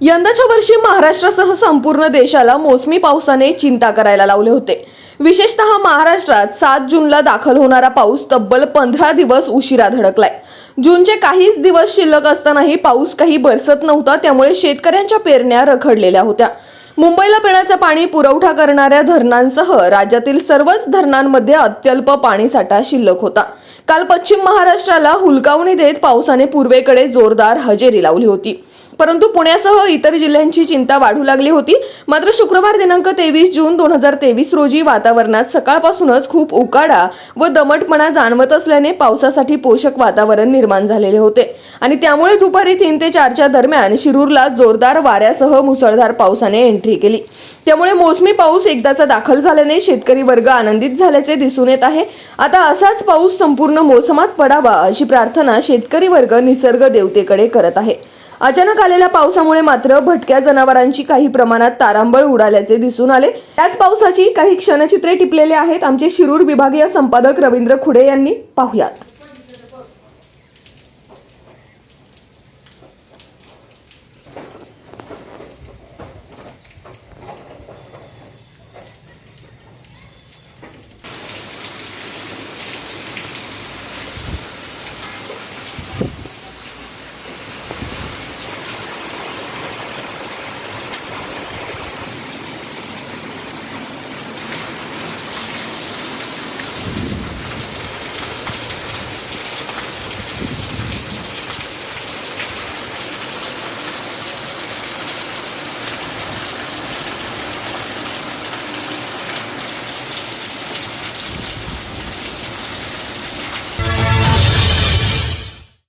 यंदाच्या वर्षी महाराष्ट्रासह संपूर्ण देशाला मोसमी पावसाने चिंता करायला लावले होते. विशेषतः महाराष्ट्रात सात जूनला दाखल होणारा पाऊस तब्बल पंधरा दिवस उशिरा धडकलाय. जूनचे काहीच दिवस शिल्लक असतानाही पाऊस काही बरसत नव्हता त्यामुळे शेतकऱ्यांच्या पेरण्या रखडलेल्या होत्या. मुंबईला पिण्याचा पाणी पुरवठा करणाऱ्या धरणांसह राज्यातील सर्वच धरणांमध्ये अत्यल्प पाणीसाठा शिल्लक होता. काल पश्चिम महाराष्ट्राला हुलकावणी देत पावसाने पूर्वेकडे जोरदार हजेरी लावली होती. परंतु पुण्यासह इतर जिल्ह्यांची चिंता वाढू लागली होती. मात्र शुक्रवार दिनांक तेवीस जून दोन हजार तेवीस रोजी वातावरणात सकाळपासूनच खूप उकाडा व दमटपणा जाणवत असल्याने पावसासाठी पोषक वातावरण निर्माण झालेले होते. आणि त्यामुळे दुपारी तीन ते चारच्या दरम्यान शिरूरला जोरदार वाऱ्यासह मुसळधार पावसाने एंट्री केली. त्यामुळे मोसमी पाऊस एकदाचा दाखल झाल्याने शेतकरी वर्ग आनंदित झाल्याचे दिसून येत आहे. आता असाच पाऊस संपूर्ण मोसमात पडावा अशी प्रार्थना शेतकरी वर्ग निसर्ग देवतेकडे करत आहे. अचानक आलेल्या पावसामुळे मात्र भटक्या जनावरांची काही प्रमाणात तारांबळ उडाल्याचे दिसून आले. त्याच पावसाची काही क्षणचित्रे टिपलेले आहेत. आमचे शिरूर विभागीय संपादक रवींद्र खुडे यांनी पाहुयात.